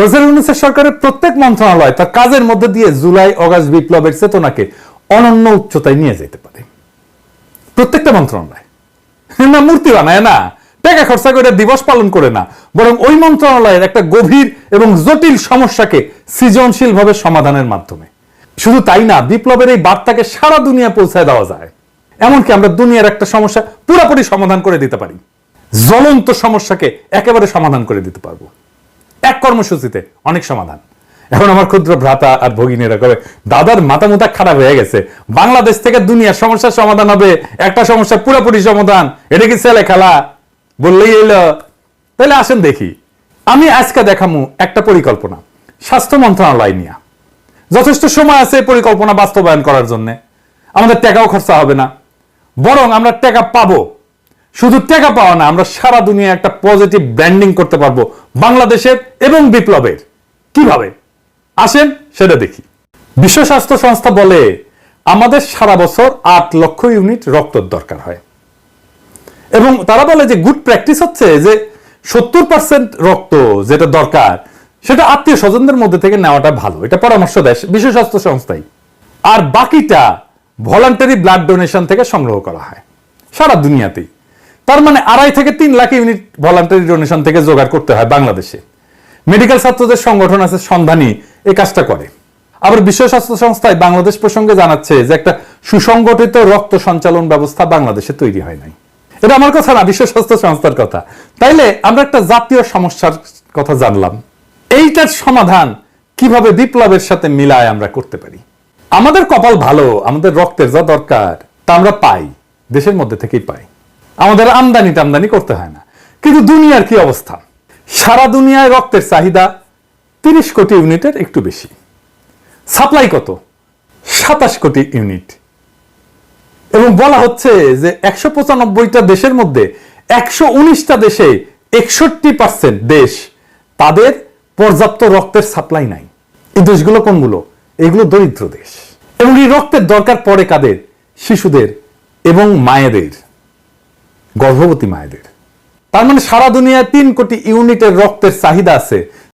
Professor ইউনুসের সরকারের প্রত্যেক মন্ত্রণালয় তার কাজের মধ্যে দিয়ে জুলাই বিপ্লবের চেতনাকে অনন্য উচ্চতায় নিয়ে যেতে পারে। প্রত্যেকটা মন্ত্রণালয়। না, মূর্তি বানায় না। টাকা খরচা করে দিবস পালন করে না। বরং ওই মন্ত্রণালয়ের একটা গভীর এবং জটিল সমস্যাকে সৃজনশীল ভাবে সমাধানের মাধ্যমে। শুধু তাই না, বিপ্লবের এই বার্তাকে সারা দুনিয়া পৌঁছায় দেওয়া যায়। এমনকি আমরা দুনিয়ার একটা সমস্যা পুরোপুরি সমাধান করে দিতে পারি। জ্বলন্ত সমস্যাকে একেবারে সমাধান করে দিতে পারব। এক কর্মসূচিতে অনেক সমাধান। এখন আমার ক্ষুদ্র ভ্রাতা আর ভগিনীরা কবে, দাদার মাথা মুথা খারাপ হয়ে গেছে, বাংলাদেশ থেকে দুনিয়ার সমস্যার সমাধান হবে, একটা সমস্যা পুরোপুরি সমাধান, এটা কি ছেলে খেলা? বললেই এলো তাহলে আসেন দেখি। আমি আজকে দেখামু একটা পরিকল্পনা, স্বাস্থ্য মন্ত্রণালয় নিয়ে। যথেষ্ট সময় আছে পরিকল্পনা বাস্তবায়ন করার জন্য। আমাদের টাকাও খরচা হবে না। বরং আমরা টাকা পাবো। শুধু টাকা পাওয়া না, আমরা সারা দুনিয়া একটা পজিটিভ ব্র্যান্ডিং করতে পারব বাংলাদেশের এবং বিপ্লবের। কীভাবে? আসেন সেটা দেখি। বিশ্ব স্বাস্থ্য সংস্থা বলে, আমাদের সারা বছর আট লক্ষ ইউনিট রক্তর দরকার হয়। এবং তারা বলে যে গুড প্র্যাকটিস হচ্ছে যে সত্তর পার্সেন্ট রক্ত যেটা দরকার, সেটা আত্মীয় স্বজনদের মধ্যে থেকে নেওয়াটা ভালো। এটা পরামর্শ দেয় বিশ্ব স্বাস্থ্য সংস্থাই। আর বাকিটা ভলান্টারি ব্লাড ডোনেশন থেকে সংগ্রহ করা হয়। সারা দুনিয়াতেই। তার মানে আড়াই থেকে তিন লাখ ইউনিট ভলান্টারি ডোনেশন থেকে জোগাড় করতে হয় বাংলাদেশে। মেডিকেল ছাত্রদের সংগঠন আছে সন্ধানী এই কাজটা করে। আবার বিশ্ব স্বাস্থ্য সংস্থায় বাংলাদেশ প্রসঙ্গে জানাচ্ছে যে একটা সুসংগঠিত রক্ত সঞ্চালন ব্যবস্থা বাংলাদেশে তৈরি হয় নাই। এটা আমার কথা না, বিশ্ব স্বাস্থ্য সংস্থার কথা। তাইলে আমরা একটা জাতীয় সমস্যার কথা জানলাম। এইটার সমাধান কীভাবে বিপ্লবের সাথে মিলায় আমরা করতে পারি? আমাদের কপাল ভালো, আমাদের রক্তের যা দরকার, তা আমরা পাই, দেশের মধ্যে থেকেই পাই। আমাদের আমদানি টামদানি করতে হয় না। কিন্তু দুনিয়ার কি অবস্থা? সারা দুনিয়ায় রক্তের চাহিদা তিরিশ কোটি ইউনিটের একটু বেশি। সাপ্লাই কত? সাতাশ কোটি ইউনিট। এবং বলা হচ্ছে যে একশো পঁচানব্বইটা দেশের মধ্যে একশো উনিশটা দেশে একষট্টি পার্সেন্ট দেশ তাদের পর্যাপ্ত রক্তের সাপ্লাই নাই। এই দেশগুলো কোনগুলো? এগুলো দরিদ্র দেশ। এবং এই রক্তের দরকার পড়ে কাদের? শিশুদের এবং মায়েদের। গর্ভবতী মায়েদের। তার মানে সারা দুনিয়ায় তিন কোটি ইউনিটের রক্তের চাহিদা আছে।